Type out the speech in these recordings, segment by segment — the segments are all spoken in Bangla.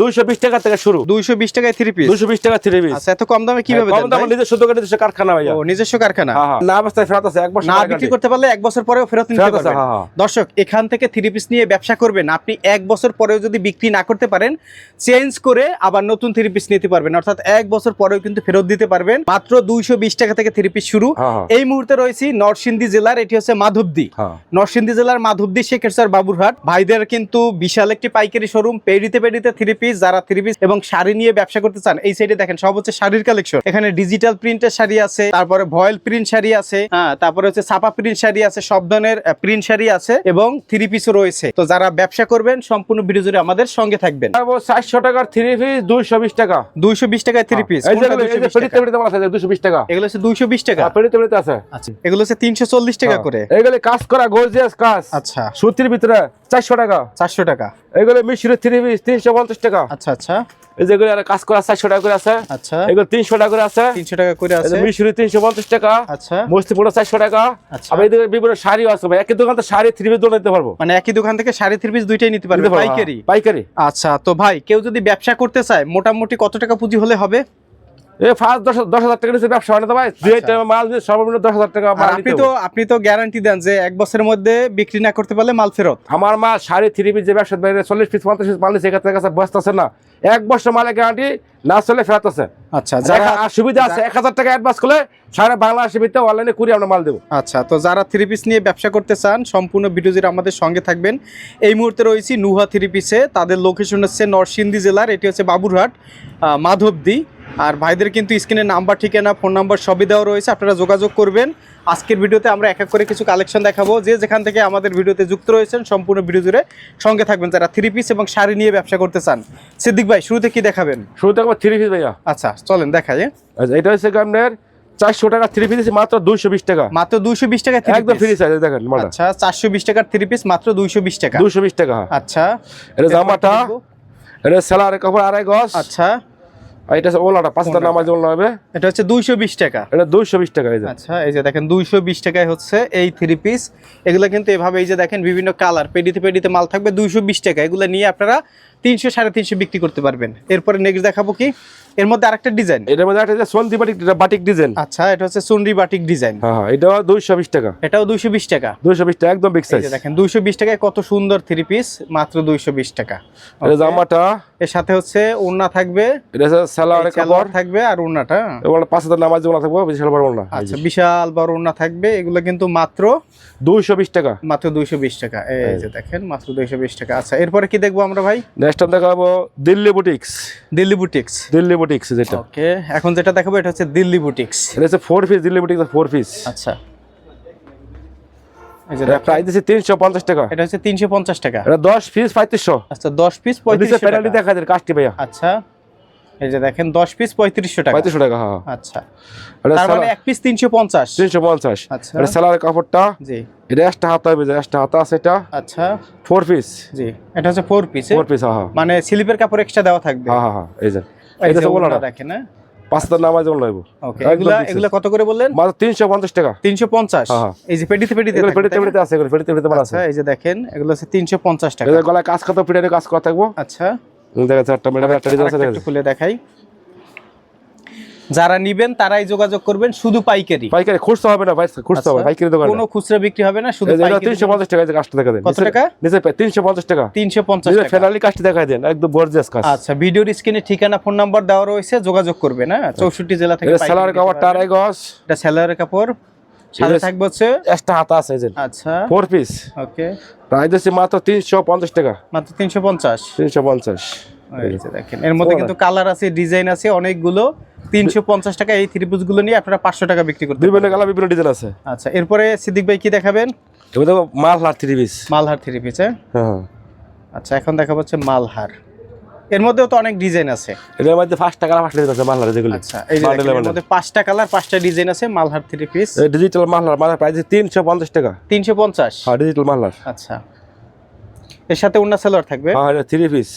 দুইশো বিশ টাকা থেকে শুরু। দুইশো বিশ টাকায় থ্রি পিস দুইশো বিশ টাকা থ্রি পিস আচ্ছা এত কম দামে কীভাবে কম দামে নিজস্ব দোকান নিজস্ব কারখানা ভাইয়া। ও নিজস্ব কারখানা। না অবস্থায় ফেরত আছে এক বছর না বিক্রি করতে পারলে এক বছর পরেও ফেরত নিতে পারবেন। দর্শক এখান থেকে থ্রি পিস নিয়ে ব্যবসা করবেন। আপনি এক বছর পরেও যদি বিক্রি না করতে পারেন চেঞ্জ করে আবার নতুন থ্রি পিস নিতে পারবেন। অর্থাৎ এক বছর পরেও কিন্তু ফেরত দিতে পারবেন। মাত্র দুইশো বিশ টাকা থেকে থ্রি পিস শুরু। হ্যাঁ, হ্যাঁ। এই মুহূর্তে রয়েছি নরসিংদী জেলার এটি হচ্ছে মাধবদী। হ্যাঁ। নরসিংদী জেলার মাধবদী শেখেরচর বাবুরহাট। ভাইদের কিন্তু বিশাল একটি পাইকারি শোরুম। পেড়িতে পেড়িতে থ্রি পিস যারা থ্রি পিস এবং শাড়ি নিয়ে ব্যবসা করতে চান এই সাইডে দেখেন সব হচ্ছে শাড়ির কালেকশন এখানে ডিজিটাল প্রিন্টের শাড়ি আছে তারপরে ভয়েল প্রিন্ট শাড়ি আছে হ্যাঁ তারপরে হচ্ছে ছাপা প্রিন্ট শাড়ি আছে সব ধরনের প্রিন্ট শাড়ি আছে এবং থ্রি পিসও রয়েছে। তো যারা ব্যবসা করবেন সম্পূর্ণ ভিডিও জুড়ে আমাদের সঙ্গে থাকবেন। চারশো টাকার থ্রি পিস দুইশো বিশ টাকা। দুইশো বিশ টাকায় থ্রি পিস এগুলো- দুইশো বিশ টাকা। এগুলো হচ্ছে দুইশো বিশ টাকা। হ্যাঁ, আছে। আচ্ছা এগুলো হচ্ছে তিনশো চল্লিশ টাকা হ্যাঁ। করে। এইগুলো কাজ করা গর্জিয়াস কাজ। আচ্ছা। সুতির ভিতরে। চারশো টাকা। চারশো টাকা। এগুলো মিশরের থ্রি পিস তিনশো পঞ্চাশ টাকা। আচ্ছা আচ্ছা। এই যেগুলো কাজ করা চারশো টাকা করে আছে। আচ্ছা। এগুলো তিনশো টাকা করে আছে। তিনশো টাকা করে আছে। মিশরি তিনশো পঞ্চাশ টাকা। আচ্ছা। মস্তিপুরা চারশো টাকা। আচ্ছা। এদিকে বিভিন্ন শাড়িও আছে ভাই। একই দোকান তো শাড়ি থ্রি পিস নিতে পারব। মানে একই দোকান থেকে সাড়ে থ্রি পিস দুইটাই নিতে পারবে পাইকারি? হ্যাঁ, পাইকারি। আচ্ছা তো ভাই কেউ যদি ব্যবসা করতে চায় মোটামুটি কত টাকা পুঁজি হলে হবে? আপনি তো গ্যারান্টি দেন যে এক বছরের মধ্যে বিক্রি না করতে পারলে মাল ফেরত। আমার মাল শাড়ি থ্রি পিস যে ব্যবসা বাইরে চল্লিশ পিস পঞ্চাশ পিস মাল আছে না। এক বছর মালের গ্যারান্টি না চলে ফেরত আছে। আচ্ছা যারা সুবিধা আছে এক হাজার টাকা অ্যাডভান্স করলে সারা ভিতরে অনলাইনে আমরা মাল দেবো। আচ্ছা তো যারা থ্রি পিস নিয়ে ব্যবসা করতে চান সম্পূর্ণ আমাদের সঙ্গে থাকবেন। এই মুহূর্তে রয়েছি নুহা থ্রি পিসে তাদের লোকেশন হচ্ছে নরসিংদী জেলার এটি হচ্ছে বাবুরহাট মাধবদী। আর ভাইদের কিন্তু স্ক্রিনে নাম্বার ঠিকানা ফোন নাম্বার সবই দেওয়া রয়েছে। আপনারা যোগাযোগ করবেন। আজকের ভিডিওতে আমরা এক এক করে কিছু কালেকশন দেখাবো। যে যেখান থেকে আমাদের ভিডিওতে যুক্ত রয়েছেন সম্পূর্ণ ভিডিও জুড়ে সঙ্গে থাকবেন। যারা থ্রি পিস এবং শাড়ি নিয়ে ব্যবসা করতে চান সিদ্দিক ভাই শুরুতে কি দেখাবেন? শুরুতে থেকে থ্রি পিস ভাইয়া। আচ্ছা চলেন দেখাই হ্যাঁ? আচ্ছা এটা হচ্ছে আপনার চারশো টাকা থ্রি পিস মাত্র দুইশো বিশ টাকা। মাত্র দুইশো বিশ টাকা একদম ফ্রি সাইজ দেখেন আচ্ছা চারশো বিশ টাকার থ্রি পিস মাত্র দুইশো বিশ টাকা। দুইশো বিশ টাকা আচ্ছা। এটা জামাটা এটা সেলারের কাপড় আড়াই গজ। আচ্ছা। আর এটা ওলাটা পাঁচটা নামাজ ওলা হবে। এটা হচ্ছে দুইশো বিশ টাকা। এটা দুইশো বিশ টাকা আচ্ছা এই যে দেখেন দুইশো বিশ টাকায় হচ্ছে এই থ্রি পিস এগুলো কিন্তু এভাবে এই যে দেখেন বিভিন্ন কালার পেডিতে পেডিতে মাল থাকবে দুইশো বিশ টাকা। এগুলো নিয়ে আপনারা তিনশো সাড়ে তিনশো বিক্রি করতে পারবেন। এরপরে নেক্সট দেখাবো কি? এর মধ্যে আরেকটা ডিজাইন এটার মধ্যে একটা সন্ধি বাটিক বাটিক ডিজাইন আচ্ছা এটা হচ্ছে সুনরি বাটিক ডিজাইন হ্যাঁ হ্যাঁ এটাও দুইশো বিশ টাকা। এটাও দুইশো বিশ টাকা। দুইশো বিশ টাকা একদম বিগ সাইজ দেখেন দুইশো বিশ টাকায় কত সুন্দর থ্রি পিস মাত্র দুইশো বিশ টাকা। এটা জামাটা? এর সাথে হচ্ছে ওড়না থাকবে। এটা সালোয়ার কাপড়। থাকবে আর ওড়নাটা। এবং পাঁচ হাজার নামাজ ওলা থাকব বিশাল বড় ওলা আচ্ছা বিশাল বড় ওড়না থাকবে। এগুলো কিন্তু মাত্র দুইশো বিশ টাকা। মাত্র দুইশো বিশ টাকা। এই যে দেখেন মাত্র দুইশো বিশ টাকা। আচ্ছা এরপরে কি দেখব আমরা ভাই? নেক্সট টাইম দেখাবো Delhi boutiques. Delhi boutiques. Delhi boutiques যেটা। ওকে এখন যেটা দেখাবো এটা হচ্ছে দিল্লি বুটিক্স। এটা হচ্ছে four piece Delhi boutiques four piece আচ্ছা। প্রাইস দিচ্ছে তিনশো পঞ্চাশ টাকা। এটা হচ্ছে তিনশো পঞ্চাশ টাকা। এটা দশ পিস পঁয়ত্রিশশো। আচ্ছা দশ পিস পঁয়ত্রিশশো প্যানেলটি টাকা। দেখা যায় কাজটি ভাইয়া। আচ্ছা। এই যে দেখেন দশ পিস পঁয়ত্রিশশো টাকা। পঁয়ত্রিশশো টাকা হ্যাঁ আচ্ছা। তার মানে এক পিস তিনশো পঞ্চাশ। তিনশো পঞ্চাশ। আচ্ছা। এটা সেলারের কাপড়টা। জি। এটা একটা হাতা হবে একটা হাতা আছে এটা। আচ্ছা। ফোর পিস জি। এটা হচ্ছে ফোর পিস ফোর পিস হ্যাঁ মানে স্লিপের কাপড় এক্সট্রা দেওয়া থাকবে। হ্যাঁ হ্যাঁ হ্যাঁ এই যে। এটা তো হ্যাঁ। পাঁচ হাজার নামাজ ওলা নেব ওকে এগুলা এগুলা কত করে বললেন? মাত্র তিনশো পঞ্চাশ টাকা। তিনশো পঞ্চাশ। হ্যাঁ, হ্যাঁ। এই যে পেডিতে পেডিতে এগুলো পেটিতে পেটিতে আছে এগুলো পেটিতে পেটিতে মাল আছে। আচ্ছা এই যে দেখেন এগুলো তিনশো পঞ্চাশ টাকা। এদের গলায় কাজ কত পিটারে কাজ করা থাকব? আচ্ছা। দেখা যাচ্ছে একটা ডিজাইন আছে একটু খুলে দেখাই। যারা নিবেন তারাই যোগাযোগ করবেন শুধু পাইকারি। পাইকারি খুঁজতে হবে না ভাই খুঁজতে হবে আচ্ছা, পাইকারি দোকান। কোনো খুচরা বিক্রি হবে না শুধু তিনশো পঞ্চাশ টাকা এই যে কাজটা দেখা দেন। কত টাকা? নিচে তিনশো পঞ্চাশ টাকা। তিনশো পঞ্চাশ নিজের টাকা। ফেনালি কাজটা দেখা দেন একদম গর্জিয়াস কাজ। আচ্ছা ভিডিওর স্ক্রিনে ঠিকানা ফোন নাম্বার দেওয়া রয়েছে যোগাযোগ করবেন হ্যাঁ? চৌষট্টি জেলা থেকে পাইকারি সেলার কাপড়। টারাই গজ। এটা কাপড়। সাথে থাকবে হচ্ছে একটা হাতা আছে যে। আচ্ছা। Four piece okay. প্রাইস হচ্ছে মাত্র তিনশো পঞ্চাশ টাকা। মাত্র তিনশো পঞ্চাশ। তিনশো পঞ্চাশ। এই যে দেখেন এর মধ্যে কিন্তু কালার আছে ডিজাইন আছে অনেকগুলো। তিনশো পঞ্চাশ টাকা এই থ্রি গুলো নিয়ে আপনারা টাকা বিক্রি করতে বিভিন্ন কালার বিভিন্ন ডিজাইন আছে। আচ্ছা এরপরে সিদ্দিক ভাই কি দেখাবেন? দেখো three piece Malhar three piece হ্যাঁ? হ্যাঁ আচ্ছা এখন দেখা যাচ্ছে মালহার। এর মধ্যেও তো অনেক ডিজাইন আছে। এটার মধ্যে পাঁচটা কালার পাঁচটা ডিজাইন আছে মাল হার যেগুলো আচ্ছা এই যে এর মধ্যে পাঁচটা কালার পাঁচটা ডিজাইন আছে মালহার থ্রি পিস ডিজিটাল মাল হার মাল প্রাইস তিনশো পঞ্চাশ টাকা। তিনশো পঞ্চাশ? হ্যাঁ ডিজিটাল মাল হার আচ্ছা। এর সাথে অন্য সালোয়ার থাকবে? হ্যাঁ থ্রি পিস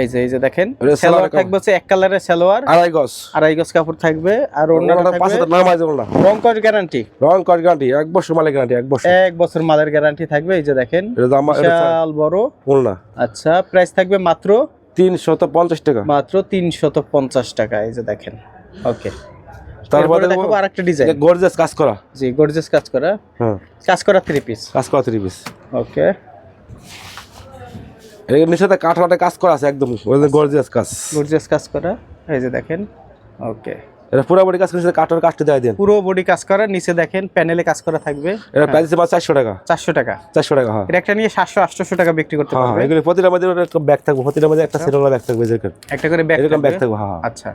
এই যে এই যে দেখেন সালোয়ার থাকবে হচ্ছে এক কালারের সালোয়ার আড়াই গজ। আড়াই গজ কাপড় থাকবে আর পাঁচ হাজার নাম আছে ওগুলো রং কস গ্যারান্টি রং কর গ্যারান্টি এক বছর মালের গ্যারান্টি এক বছর। এক বছর মালের গ্যারান্টি থাকবে এই যে দেখেন বিশাল বড়। বল আচ্ছা প্রাইস থাকবে মাত্র তিনশত পঞ্চাশ টাকা। মাত্র তিনশত পঞ্চাশ টাকা এই যে দেখেন। ওকে তারপরে দেখো আরেকটা ডিজাইন গর্জাস কাজ করা। জি গর্জিয়াস কাজ করা। হ্যাঁ। কাজ করা থ্রি পিস কাজ করা থ্রি পিস ওকে এর নিচে কাঠ কাজ করা আছে একদম গর্জিয়াস কাজ। গর্জিয়াস কাজ করা এই যে দেখেন। ওকে এটা পুরোপুরি কাজ করে কাঠের কাজটা দেয় দেন। পুরো বডি কাজ করা নিচে দেখেন প্যানেলে কাজ করা থাকবে। এটা প্রাইস মাত্র চারশো টাকা। চারশো টাকা। চারশো টাকা হ্যাঁ। এটা একটা নিয়ে সাতশো আটশোশো টাকা বিক্রি করতে হ্যাঁ পারবে। এগুলো প্রতিটা মধ্যে একটা ব্যাগ থাকবে প্রতিটা মধ্যে একটা সিরোলা ব্যাগ থাকবে যেরকম একটা করে ব্যাগ এরকম ব্যাগ থাকবে? হ্যাঁ আচ্ছা।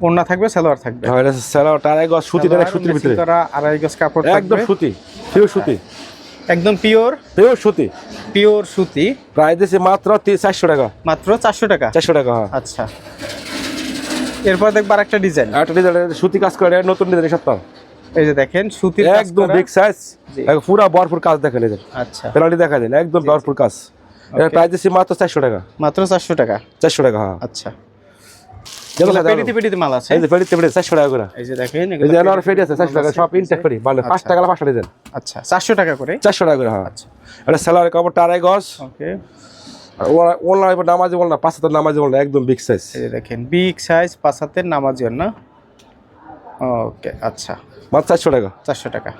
ওড়না থাকবে সালোয়ার থাকবে? হ্যাঁ এটা টারাই গজ সুতি সুতির ভিতরে। করা আড়াই গজ কাপড় একদম সুতি পিওর সুতি। একদম পিওর পিওর সুতি। পিওর সুতি। প্রাইস দিয়েছে মাত্র তি- চারশো টাকা। মাত্র চারশো টাকা? চারশো টাকা হ্যাঁ। আচ্ছা। এরপর দেখবার একটা ডিজাইন একটা ডিজাইন সুতি কাজ করে নতুন ডিজাইন সপ্তাহ এই যে দেখেন সুতির কাজ একদম বিগ সাইজ। পুরো ভরপুর কাজ দেখেন এদের আচ্ছা। পেনাল্টি দেখা দেন একদম ভরপুর কাজ। এর প্রাইস দিয়েছে মাত্র চারশো টাকা। মাত্র চারশো টাকা? চারশো টাকা হ্যাঁ। আচ্ছা। পেটিতে পেটিতে মাল আছে? এই যে টাকা করে। এই যে দেখেন এই যে পেটিতে আমার আছে চারশো টাকা সব ইনটেক ফেরি মানে পাঁচ টাকা পাঁচটা ডিজাইন আচ্ছা চারশো টাকা করে? চারশো টাকা করে হ্যাঁ। আচ্ছা। এটা স্যালারি টারাই গজ ওকে আর অনলাইন নামাজি বল না পাঁচ হাজার নামাজি বল না একদম বিগ সাইজ এই দেখেন বিগ সাইজ পাঁচ হাতের নামাজিও না? ওকে আচ্ছা। মাত্র চারশো টাকা। চারশো টাকা।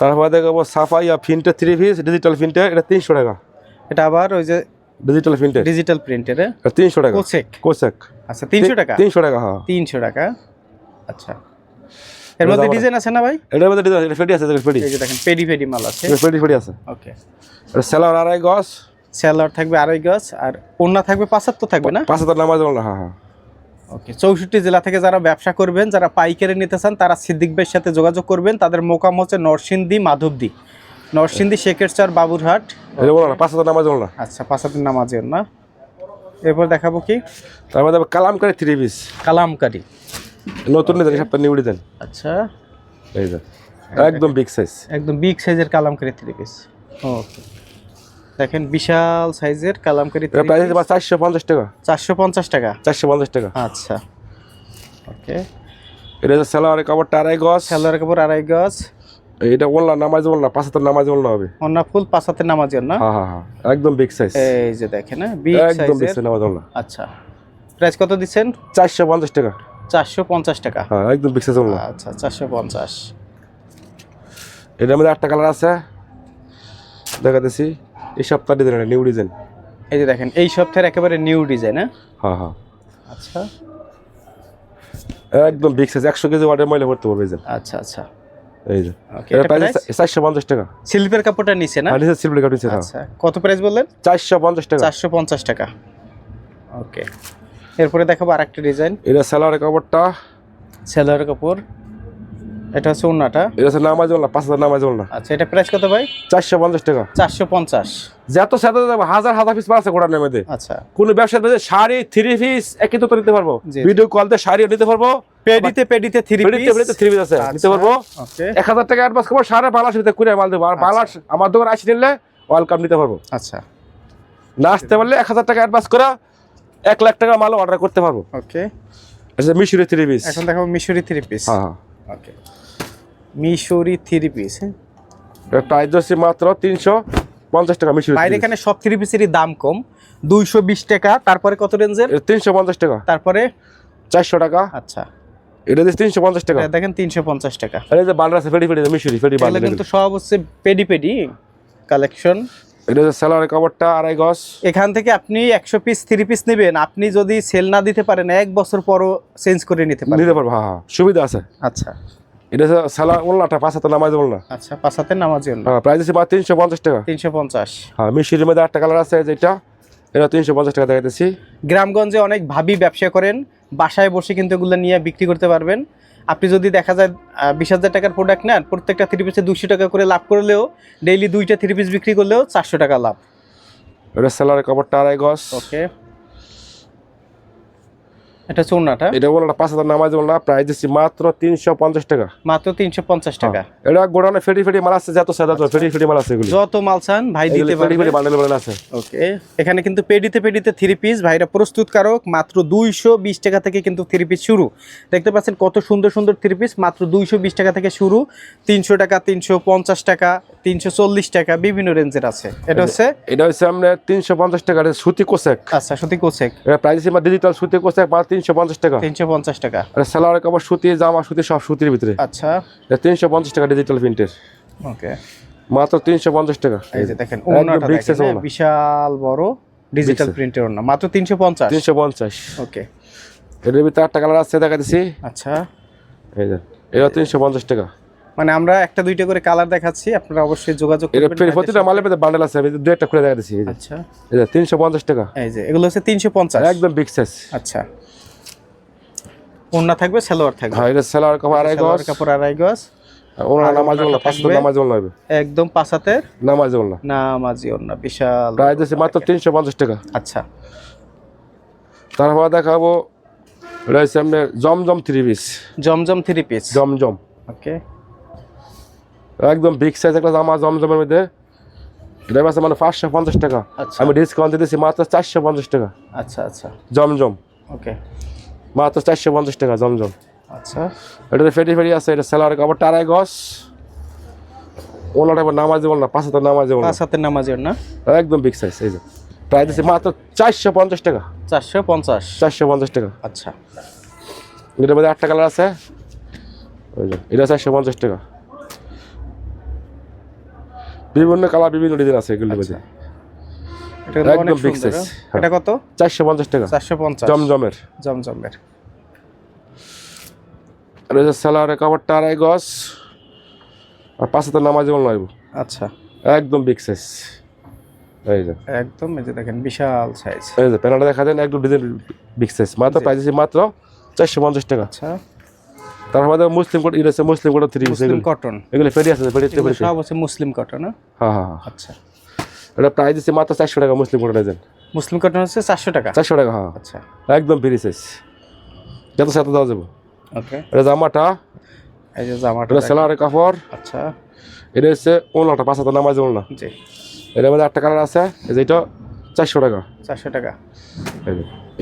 তারপরে দেখব সাফাইয়া ফিনটে থ্রি পিস ডিজিটাল ফিনটে এটা তিনশো টাকা। এটা আবার ওই যে ডিজিটাল ফিনটে ডিজিটাল প্রিন্টের তিনশো টাকা। কোচেক কোসেক। আচ্ছা তিনশো টাকা? তিনশো টাকা হ্যাঁ। তিনশো টাকা। আচ্ছা। এর মধ্যে ডিজাইন আছে না ভাই? এটার মধ্যে ডিজাইন আছে দেখেন এই যে দেখেন পেডি পেডি মাল আছে। ফেটি ফেটি আছে। ওকে এটা স্যালার আড়াই গজ। স্যালার থাকবে আড়াই গজ আর ওড়না থাকবে পাঁচাত্তর থাকবে না? পাঁচ হাজার নামাজি হ্যাঁ হ্যাঁ। ওকে চৌষট্টি জেলা থেকে যারা ব্যবসা করবেন যারা পাইকারি নিতে চান তারা সিদ্দিক ভাইয়ের সাথে যোগাযোগ করবেন। তাদের মোকাম হচ্ছে নরসিংদী মাধবদী। নরসিংদী শেখেরচর বাবুরহাট। এটা বলো না পাঁচ হাজার নামাজি না? আচ্ছা পাঁচাত্তর নামাজের না। এরপর দেখাবো কি? তারপরে দেখব কালামকারি থ্রি পিস কালামকারি। নতুন ডিজাইন সপ্তাহ নিউ ডিজাইন আচ্ছা। এই একদম বিগ সাইজ একদম বিগ সাইজের কালামকারি থ্রি পিস ওকে দেখেন বিশাল সাইজের কালামকারি প্রাইস চারশো পঞ্চাশ টাকা। চারশো পঞ্চাশ টাকা। চারশো পঞ্চাশ টাকা। আচ্ছা। ওকে। এটা হচ্ছে স্যালারি কাপড়টা আড়াই গজ। খেলোয়াড় কাপড় আড়াই গজ। এটা বললাম নামাজ বল না পাঁচ হাজার নামাজ না হবে। অন্য ফুল পাঁচ হাতের নামাজের না হ্যাঁ হ্যাঁ হ্যাঁ। একদম বিগ সাইজ এই যে দেখেন হ্যাঁ বিগ একদম বিগ সাইজ নামাজ না আচ্ছা। প্রাইস কত দিচ্ছেন? চারশো পঞ্চাশ টাকা। চারশো পঞ্চাশ টাকা। হ্যাঁ একদম বিগ সাইজ না আচ্ছা চারশো পঞ্চাশ। এটার মধ্যে আটটা কালার আছে। দেখাতেছি। এই সপ্তাহ ডিজাইন নিউ ডিজাইন এই যে দেখেন এই সপ্তাহের একেবারে নিউ ডিজাইন হ্যাঁ? হ্যাঁ হ্যাঁ। আচ্ছা। একদম বিগ সাইজ একশো কেজি ওয়াটের ময়লা ভরতে পারবে আচ্ছা আচ্ছা। এই যে। চারশো পঞ্চাশ টাকা। সিল্পের কাপড়টা নিচে না? আর নিচে সিলভার কাট নিচে হ্যাঁ। আচ্ছা কত প্রাইস বললেন? চারশো পঞ্চাশ টাকা। চারশো পঞ্চাশ টাকা। ওকে এরপরে দেখাবো আরেকটা ডিজাইন এটা স্যালারি কাপড়টা। সেলার কাপড়। এটা হচ্ছে ওন্নাটা এটা হচ্ছে নামাজ বল পাঁচ হাজার নামাজ বল না আচ্ছা এটা প্রাইস কত ভাই? চারশো পঞ্চাশ টাকা। চারশো পঞ্চাশ। যত সাথে হাজার হাজার পিস আছে গোড়ার মধ্যে। আচ্ছা। কোনো ব্যবসার মধ্যে শাড়ি থ্রি পিস একই তো নিতে পারব। ভিডিও কল দিয়ে শাড়িও নিতে পারব। পেডিতে পেডিতে থ্রি পেডিতে থ্রি পিস আছে নিতে পারব। এক হাজার টাকা অ্যাডভান্স করব সাড়ে বাংলাদেশ ভিতরে কুড়িয়ে মাল দেবো। আর বাংলাদেশ আমার দোকান আসি নিলে ওয়েলকাম নিতে পারব। আচ্ছা। না আসতে পারলে এক হাজার টাকা অ্যাডভান্স করা এক লাখ টাকা মাল অর্ডার করতে পারব। ওকে আচ্ছা মিশরি থ্রি পিস এখন দেখাবো মিশরি থ্রি পিস হ্যাঁ হ্যাঁ। ওকে মিশরি থ্রি পিস হ্যাঁ? প্রাইস হচ্ছে মাত্র তিনশো পঞ্চাশ টাকা মিশরি বাইরে এখানে সব থ্রি পিসেরই দাম কম। দুইশো বিশ টাকা তারপরে কত রেঞ্জের? তিনশো পঞ্চাশ টাকা। তারপরে? চারশো টাকা। আচ্ছা। এটা তিনশো পঞ্চাশ টাকা। দেখেন তিনশো পঞ্চাশ টাকা। যে বান্ডার আছে ফেডি ফেডি মিশরি ফেডি এগুলো বান্ডার। কিন্তু সব হচ্ছে পেডি পেডি কালেকশন। এটা আড়াই গজ। এখান থেকে আপনি একশো পিস থ্রি পিস নেবেন। আপনি যদি সেল না দিতে পারেন এক বছর পরও চেঞ্জ করে নিতে পারেন নিতে পারব হ্যাঁ হ্যাঁ। সুবিধা আছে। আচ্ছা। এটা হচ্ছে স্যালা ওল্লাটা পাঁচ হাতে নামাজ বলনা আচ্ছা পাঁচ হাতের নামার জন্য হ্যাঁ প্রাইস আছে মাত্র তিনশো পঞ্চাশ টাকা। তিনশো পঞ্চাশ। হ্যাঁ মিশরির মধ্যে আটটা কালার আছে যেটা এটা তিনশো পঞ্চাশ টাকা দেখাতেছি গ্রামগঞ্জে অনেক ভাবি ব্যবসা করেন বাসায় বসে কিন্তু এগুলো নিয়ে বিক্রি করতে পারবেন। আপনি যদি দেখা যায় বিশ হাজার টাকার প্রোডাক্ট নেন প্রত্যেকটা থ্রি পিসে দুশো টাকা করে লাভ করলেও ডেইলি দুইটা থ্রি পিস বিক্রি করলেও চারশো টাকা লাভ। এটা স্যালারি কাপড়টা আড়াই গজ। ওকে এটা হচ্ছে এটা ওনাটা পাঁচ হাজার নামাজ না প্রাইস দিচ্ছি মাত্র তিনশো পঞ্চাশ টাকা। মাত্র তিনশো পঞ্চাশ টাকা। এটা গোডাউনে ফেরি ফেরি মাল আছে যত সাদা ফেরি ফেরি মাল আছে এগুলি। যত মাল চান ভাই দিতে পারবে। ফেরি বান্ডেল বান্ডেল আছে। ওকে। এখানে কিন্তু পেডিতে পেডিতে থ্রি পিস ভাইরা প্রস্তুতকারক মাত্র দুইশো বিশ টাকা থেকে কিন্তু থ্রি পিস শুরু। দেখতে পাচ্ছেন কত সুন্দর সুন্দর থ্রি পিস মাত্র দুইশো বিশ টাকা থেকে শুরু। তিনশো টাকা তিনশো পঞ্চাশ টাকা তিনশো চল্লিশ টাকা বিভিন্ন রেঞ্জের আছে। এটা হচ্ছে এটা হচ্ছে আপনার তিনশো পঞ্চাশ টাকা সুতি কোসেক। আচ্ছা সুতি কোচেক এটা প্রাইস ডিজিটাল সুতি কোসেক মাত্র তিনশো পঞ্চাশ টাকা। তিনশো পঞ্চাশ টাকা। আর সালোয়ার কাপড় সুতি জামা সুতি সব সুতির ভিতরে। আচ্ছা। এটা তিনশো পঞ্চাশ টাকা ডিজিটাল প্রিন্টের ওকে। মাত্র তিনশো পঞ্চাশ টাকা। এই যে দেখেন ওনাটা দেখেন, হ্যাঁ, বিশাল বড় ডিজিটাল প্রিন্টের ওনা মাত্র তিনশো পঞ্চাশ? তিনশো পঞ্চাশ। ওকে। এটার ভিতরে আটটা কালার আছে দেখা দিচ্ছি আচ্ছা। এই যে এটা তিনশো পঞ্চাশ টাকা। মানে আমরা একটা দুইটা করে কালার দেখাচ্ছি আপনারা অবশ্যই যোগাযোগ করবেন প্রতিটা মালের মধ্যে বান্ডেল আছে আমি দু একটা খুলে দেখা দিচ্ছি আচ্ছা। এই যে তিনশো পঞ্চাশ টাকা। এই যে এগুলো হচ্ছে তিনশো পঞ্চাশ। একদম বিগ সাইজ আচ্ছা। ওড়না থাকবে সালোয়ার থাকবে। হ্যাঁ এটা সালোয়ার কাপড় আড়াই গজ। কাপড় আড়াই গজ। ওনার নামাজ ওড়নাটা পাঁচশো? নামাজ হবে একদম পাঁচাতের নামাজ না নামাজি ওড়না বিশাল। প্রাইস আছে মাত্র তিনশো পঞ্চাশ টাকা। আচ্ছা। তারপর দেখাবো রয়েছে আপনার জমজম থ্রি পিস জমজম থ্রি পিস জমজম। ওকে একদম বিগ সাইজ একটা জামা জমজমের মধ্যে। এটা আছে মানে পাঁচশো পঞ্চাশ টাকা। আচ্ছা। আমি ডিসকাউন্ট দিতেছি মাত্র চারশো পঞ্চাশ টাকা। আচ্ছা আচ্ছা। জমজম। ওকে মাত্র চারশো পঞ্চাশ টাকা জমজম। আচ্ছা। এটাতে ফেটি ফেটি আছে এটা সেলার কাপড় আড়াই গজ ওনাটা নামাজ দেবো না পাঁচ হাজার নামাজ দেবো না। পাঁচ হাতের নামাজি ওড়না একদম বিগ সাইজ এই যে। প্রাইস দিচ্ছি মাত্র চারশো পঞ্চাশ টাকা। চারশো পঞ্চাশ। চারশো পঞ্চাশ টাকা। আচ্ছা। এটার মধ্যে আটটা কালার আছে। ওই যে এটা চারশো পঞ্চাশ টাকা। বিভিন্ন কালার বিভিন্ন ডিজাইন আছে এগুলোর মধ্যে। কিন্তু অনেক একদম big সুন্দর size, হ্যাঁ? এটা কত? চারশো পঞ্চাশ টাকা। চারশো পঞ্চাশ। জমজমের। জমজমের। আর এই যে সালোয়ারের কাপড়টা আড়াই গজ। আর পাঁচ হাজার নামাজ যেমন নয় আচ্ছা। একদম বিগ সাইজ এই যে। একদম এই যে দেখেন বিশাল সাইজ এই যে প্যানেলটা দেখা যায় একদম ডিজাইন বিগ সাইজ মাত্র। প্রাইস দিচ্ছি মাত্র চারশো পঞ্চাশ টাকা। আচ্ছা। তার মধ্যে muslin code ইরেছে muslin code three muslin cotton এগুলো ফেরি আছে ফেরি সব হচ্ছে মুসলিম কটন হ্যাঁ হ্যাঁ হ্যাঁ। আচ্ছা। এটা প্রাইস দিচ্ছে মাত্র চারশো টাকা muslin code design muslin cotton হচ্ছে চারশো টাকা? চারশো টাকা হ্যাঁ। আচ্ছা। একদম ফ্রি সাইজ যত সাথে দেওয়া যাব। ওকে এটা জামাটা। এই যে জামাটা এটা সেলারের কাপড়। আচ্ছা। এটা হচ্ছে ওনাটা পাঁচ হাজার নামাজ ওনা জি। এটার মধ্যে আটটা কালার আছে। এই যে এটা চারশো টাকা। চারশো টাকা।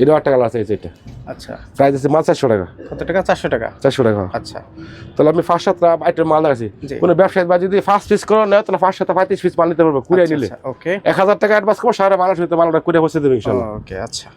এটা আট এটাও লাস্ট আছে এই যে এটা। আচ্ছা। প্রাইস আছে মাল চারশো টাকা। কত টাকা? চারশো টাকা। চারশো টাকা। আচ্ছা। তাহলে আমি ফার্স্ট সাতটা আইটেম মাল দেখাচ্ছি। কোনো ব্যবসায়ী বা যদি ফার্স্ট পিস করো নেয় তাহলে ফার্স্ট সাথে পঁয়ত্রিশ পিস মাল নিতে পারবে কুড়িয়ে নিলে। ওকে। এক হাজার টাকা অ্যাডভান্স করো সারা মানুষ হইতে মালটা কুড়িয়ে বসে দেবে ইনশাল্লাহ। ওকে আচ্ছা।